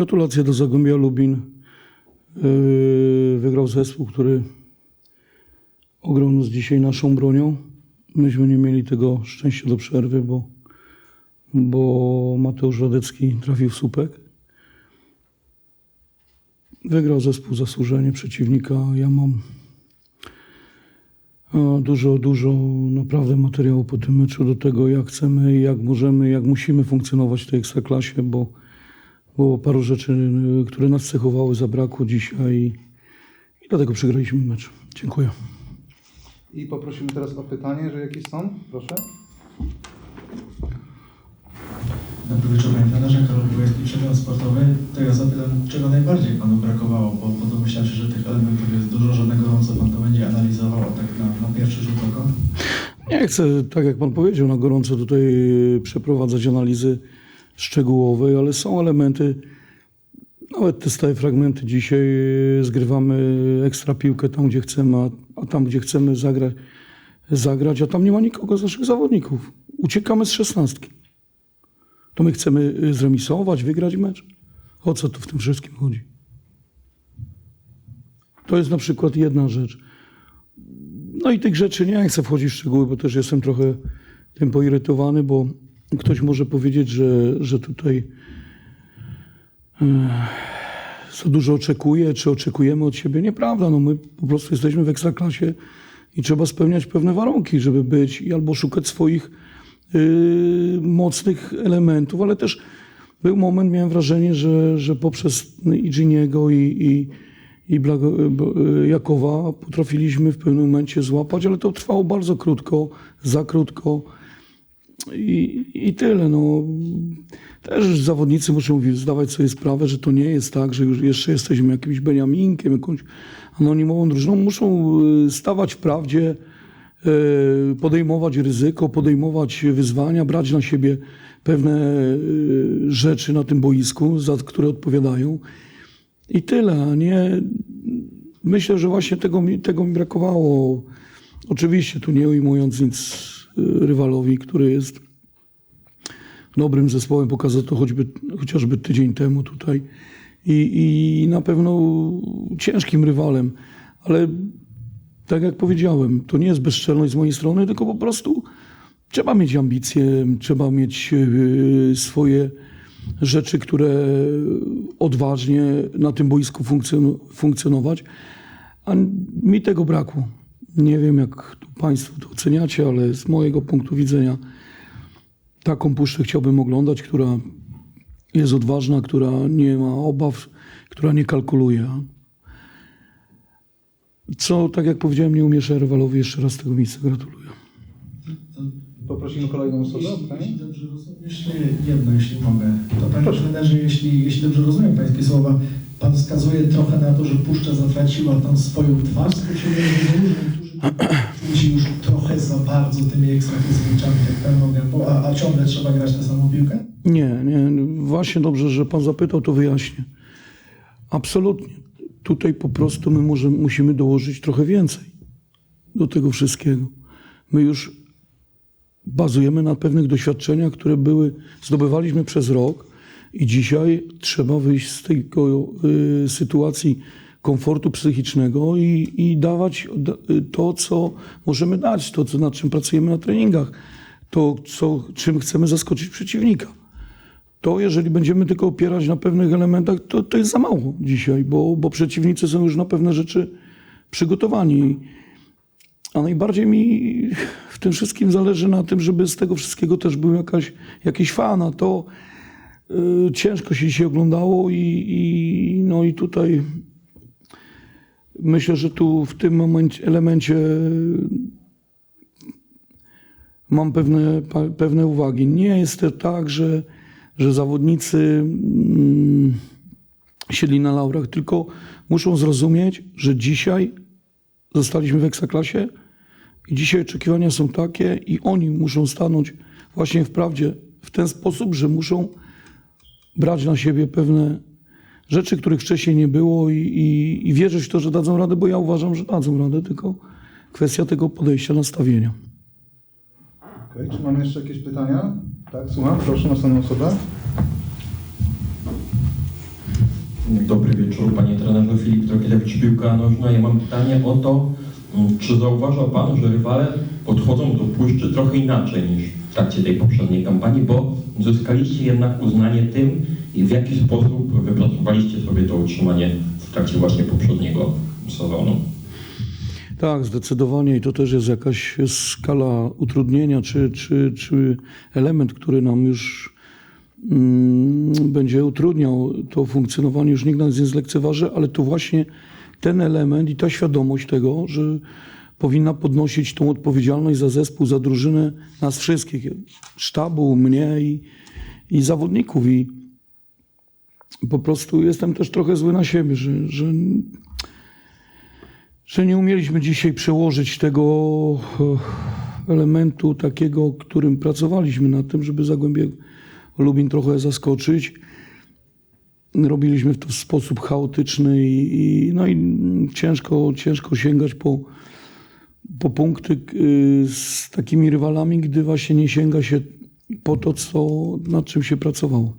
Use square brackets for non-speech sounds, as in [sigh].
Gratulacje do Zagłębia Lubin. Yy, Wygrał zespół, który ograł nas dzisiaj naszą bronią. Myśmy nie mieli tego szczęścia do przerwy, bo, bo Mateusz Radecki trafił w słupek. Wygrał zespół zasłużenie przeciwnika. Ja mam e, dużo, dużo naprawdę materiału po tym meczu do tego, jak chcemy, jak możemy, jak musimy funkcjonować w tej ekstraklasie, bo było paru rzeczy, y, które nas cechowały, zabrakło dzisiaj i, dlatego przegraliśmy mecz. Dziękuję. I poprosimy teraz o pytanie, że jakieś są? Proszę. Dobry wieczór Panie Trenerze, Karol Bujewski, Przegląd Sportowy. To ja zapytam, czego najbardziej Panu brakowało, bo, bo domyślam się, że tych elementów jest dużo, że na gorąco Pan to będzie analizował, tak na, na pierwszy rzut oka. Nie chcę, tak jak pan powiedział, na gorąco tutaj y, przeprowadzać analizy szczegółowej, ale są elementy, nawet te stałe fragmenty dzisiaj y, zgrywamy ekstra piłkę tam, gdzie chcemy, a, a tam, gdzie chcemy zagrać, zagrać, a tam nie ma nikogo z naszych zawodników. Uciekamy z szesnastki. To my chcemy y, zremisować, wygrać mecz? O co tu w tym wszystkim chodzi? To jest na przykład jedna rzecz. No i tych rzeczy nie chcę wchodzić w szczegóły, bo też jestem trochę tym poirytowany, bo ktoś może powiedzieć, że, że tutaj e, za dużo oczekuje, czy oczekujemy od siebie. Nieprawda, no my po prostu jesteśmy w ekstraklasie i trzeba spełniać pewne warunki, żeby być i albo szukać swoich y, mocnych elementów, ale też był moment, miałem wrażenie, że, że poprzez Iginiego i, i, i Blago, y, Jakowa potrafiliśmy w pewnym momencie złapać, ale to trwało bardzo krótko, za krótko i, i tyle. No. Też zawodnicy muszą zdawać sobie sprawę, że to nie jest tak, że już jeszcze jesteśmy jakimś Beniaminkiem, jakąś anonimową drużyną. Muszą y, stawać w prawdzie, y, podejmować ryzyko, podejmować wyzwania, brać na siebie pewne y, rzeczy na tym boisku, za które odpowiadają. I tyle, a nie. Myślę, że właśnie tego mi, tego mi brakowało. Oczywiście tu nie ujmując nic rywalowi, który jest dobrym zespołem, pokazał to choćby, chociażby tydzień temu tutaj. I, i na pewno ciężkim rywalem, ale tak jak powiedziałem, to nie jest bezczelność z mojej strony, tylko po prostu trzeba mieć ambicje, trzeba mieć y, swoje rzeczy, które odważnie na tym boisku funkcjon- funkcjonować, a mi tego brakło. Nie wiem, jak Państwo to oceniacie, ale z mojego punktu widzenia taką puszczę chciałbym oglądać, która jest odważna, która nie ma obaw, która nie kalkuluje. Co, tak jak powiedziałem, nie umie rywalowi. Jeszcze raz tego miejsca gratuluję. Poprosimy kolejną osobę jeśli, jeśli dobrze rozumiem, jeszcze jedno, jeśli mogę. To Panie Trenerze, jeśli, jeśli dobrze rozumiem Pańskie słowa, Pan wskazuje trochę na to, że Puszcza zatraciła tą swoją twarz czują się [clears throat] już trochę za bardzo tymi ekstraklasowicami, jak pełną gębą, a, a ciągle trzeba grać tę samą piłkę? Nie, nie. Właśnie dobrze, że pan zapytał, to wyjaśnię. Absolutnie. Tutaj po prostu my może, musimy dołożyć trochę więcej do tego wszystkiego. My już bazujemy na pewnych doświadczeniach, które były, zdobywaliśmy przez rok i dzisiaj trzeba wyjść z tej y, sytuacji komfortu psychicznego i, i dawać d- to, co możemy dać, to, co, nad czym pracujemy na treningach, to, co, czym chcemy zaskoczyć przeciwnika to jeżeli będziemy tylko opierać na pewnych elementach, to, to jest za mało dzisiaj, bo, bo przeciwnicy są już na pewne rzeczy przygotowani. A najbardziej mi w tym wszystkim zależy na tym, żeby z tego wszystkiego też był jakaś, jakiś fan, a to y, ciężko się dzisiaj oglądało i, i, no i tutaj myślę, że tu w tym momencie, elemencie mam pewne, pewne uwagi. Nie jest to tak, że, że zawodnicy mm, siedli na laurach, tylko muszą zrozumieć, że dzisiaj zostaliśmy w ekstraklasie i dzisiaj oczekiwania są takie i oni muszą stanąć właśnie w prawdzie w ten sposób, że muszą brać na siebie pewne rzeczy, których wcześniej nie było i, i, i wierzyć w to, że dadzą radę, bo ja uważam, że dadzą radę, tylko kwestia tego podejścia, nastawienia. Okej, Czy mamy jeszcze jakieś pytania? Tak, słucham. Proszę, następną osobę. Dobry wieczór, panie trenerze. Filip Trokielewicz, piłka nożna. Ja mam pytanie o to, czy zauważa pan, że rywale podchodzą do Puszczy trochę inaczej niż w trakcie tej poprzedniej kampanii, bo zyskaliście jednak uznanie tym, w jaki sposób wypracowaliście sobie to utrzymanie w trakcie właśnie poprzedniego sezonu. Tak, zdecydowanie i to też jest jakaś skala utrudnienia, czy, czy, czy element, który nam już mm, będzie utrudniał to funkcjonowanie. Już nikt nas nie zlekceważy, ale to właśnie ten element i ta świadomość tego, że powinna podnosić tą odpowiedzialność za zespół, za drużynę nas wszystkich, sztabu, mnie i, i zawodników. I po prostu jestem też trochę zły na siebie, że, że że nie umieliśmy dzisiaj przełożyć tego e, elementu takiego, którym pracowaliśmy nad tym, żeby Zagłębie Lubin trochę zaskoczyć. Robiliśmy to w sposób chaotyczny i, i, no i ciężko, ciężko sięgać po, po punkty y, z takimi rywalami, gdy właśnie nie sięga się po to, co, nad czym się pracowało.